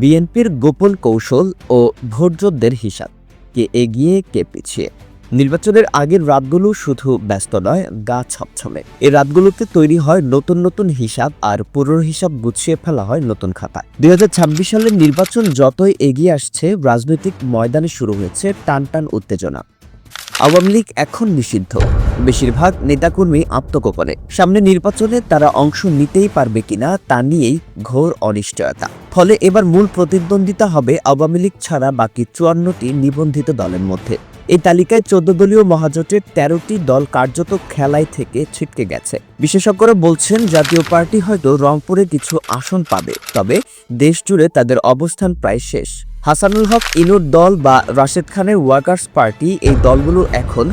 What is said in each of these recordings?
বিএনপির গোপন কৌশল ও ভোটযোদ্ধের হিসাব। কে এগিয়ে, কে পিছিয়ে? নির্বাচনের আগের রাতগুলো শুধু ব্যস্ত নয়, গা ছপছমে এই রাতগুলোতে তৈরি হয় নতুন নতুন হিসাব আর পুরনো হিসাব গুছিয়ে ফেলা হয় নতুন খাতায়। দুই সালের নির্বাচন যতই এগিয়ে আসছে, রাজনৈতিক ময়দানে শুরু হয়েছে টান টান উত্তেজনা। আওয়ামী লীগ এখন নিষিদ্ধ। বেশিরভাগ নেতাকর্মী আত্মগোপনে। সামনে নির্বাচনে তারা অংশ নিতেই পারবে কিনা তা নিয়েই ঘোর অনিশ্চয়তা। ফলে এবার মূল প্রতিদ্বন্দ্বিতা হবে আওয়ামী লীগ ছাড়া বাকি চুয়ান্নটি নিবন্ধিত দলের মধ্যে। এই তালিকায় চোদ্দ দলীয় মহাজোটের তেরোটি দল কার্যত খেলায় থেকে ছিটকে গেছে। বিশেষজ্ঞরা বলছেন, জাতীয় পার্টি হয়তো রংপুরে কিছু আসন পাবে, তবে দেশ জুড়ে তাদের অবস্থান প্রায় শেষ। হাসানুল হক, ইনুর দল বা রাশেদ খানের ওয়ার্কার্স পার্টি এই দলগুলো এখন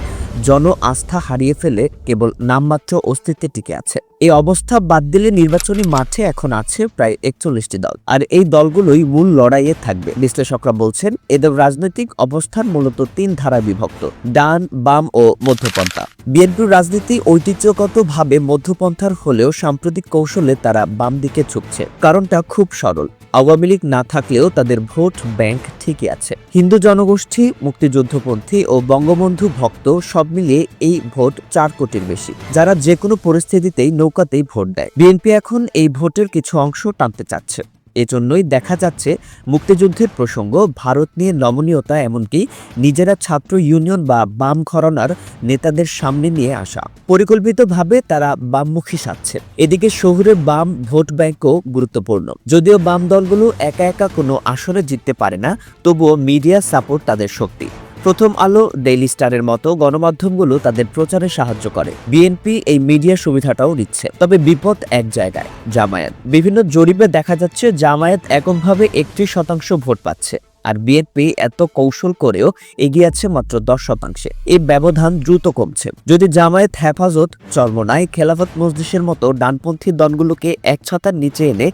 জন আস্থা হারিয়ে ফেলে কেবল নামমাত্র অস্তিত্বে টিকে আছে। এই অবস্থা বাদ দিলে নির্বাচনী মাঠে এখন আছে প্রায় একচল্লিশটি দল। আর এই দলগুলোই মূল লড়াইয়ে থাকবে। বিশ্লেষকরা বলছেন, এদের রাজনৈতিক অবস্থান মূলত তিন ধারায় বিভক্ত, ডান, বাম ও মধ্যপন্থা। বিএনপির রাজনীতি ঐতিহ্যগতভাবে মধ্যপন্থার হলেও সাম্প্রতিক কৌশলে তারা বাম দিকে ঝুঁকছে। কারণটা খুব সরল। আওয়ামী লীগ না থাকলেও তাদের ভোট ব্যাংক ঠিকই আছে। হিন্দু জনগোষ্ঠী, মুক্তিযুদ্ধপন্থী ও বঙ্গবন্ধু ভক্ত সব মিলিয়ে এই ভোট চার কোটির বেশি। যারা যে কোনো পরিস্থিতিতেই নৌকাতেই ভোট দেয়। বিএনপি এখন এই ভোটের কিছু অংশ টানতে চাচ্ছে। এজন্যই দেখা যাচ্ছে মুক্তিযুদ্ধের প্রসঙ্গ, ভারত নিয়ে নমনীয়তা এমনকি নিজেরা ছাত্র ইউনিয়ন বা বাম ঘরানার নেতাদের সামনে নিয়ে আসা। পরিকল্পিতভাবে তারা বামমুখী সাচ্ছে এদিকে শহুরে বাম ভোট ব্যাংকও গুরুত্বপূর্ণ। যদিও বাম দলগুলো একা একা কোনো আসরে জিততে পারে না, তবুও মিডিয়া সাপোর্ট তাদের শক্তি। প্রথম আলো ডেইলি স্টারের মতো গণমাধ্যমগুলো তাদের প্রচারে সাহায্য করে। বিএনপি এই মিডিয়া সুবিধাটাও নিচ্ছে। তবে বিপদ এক জায়গায়, জামায়াত। বিভিন্ন জরিপে দেখা যাচ্ছে, জামায়াত এককভাবে একত্রিশ শতাংশ ভোট পাচ্ছে। আর বিএনপি এত কৌশল করেও এগিয়ে আছে মাত্র দশ শতাংশে। এই ব্যবধান দ্রুত কমছে। যদি জামায়াত হেফাজত, চর্মনাই খেলাফত মজলিসের মতো ডানপন্থী দলগুলোকে এক ছাতার নিচে এনে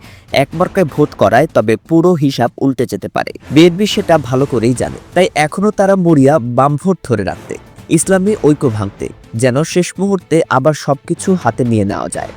একমার্কায় ভোট করায় তবে পুরো হিসাব উল্টে যেতে পারে। বিএনপি সেটা ভালো করেই জানে। তাই এখনও তারা মরিয়া বাম ভোট ধরে রাখতে, ইসলামী ঐক্য ভাঙতে, যেন শেষ মুহূর্তে আবার সবকিছু হাতে নিয়ে নেওয়া যায়।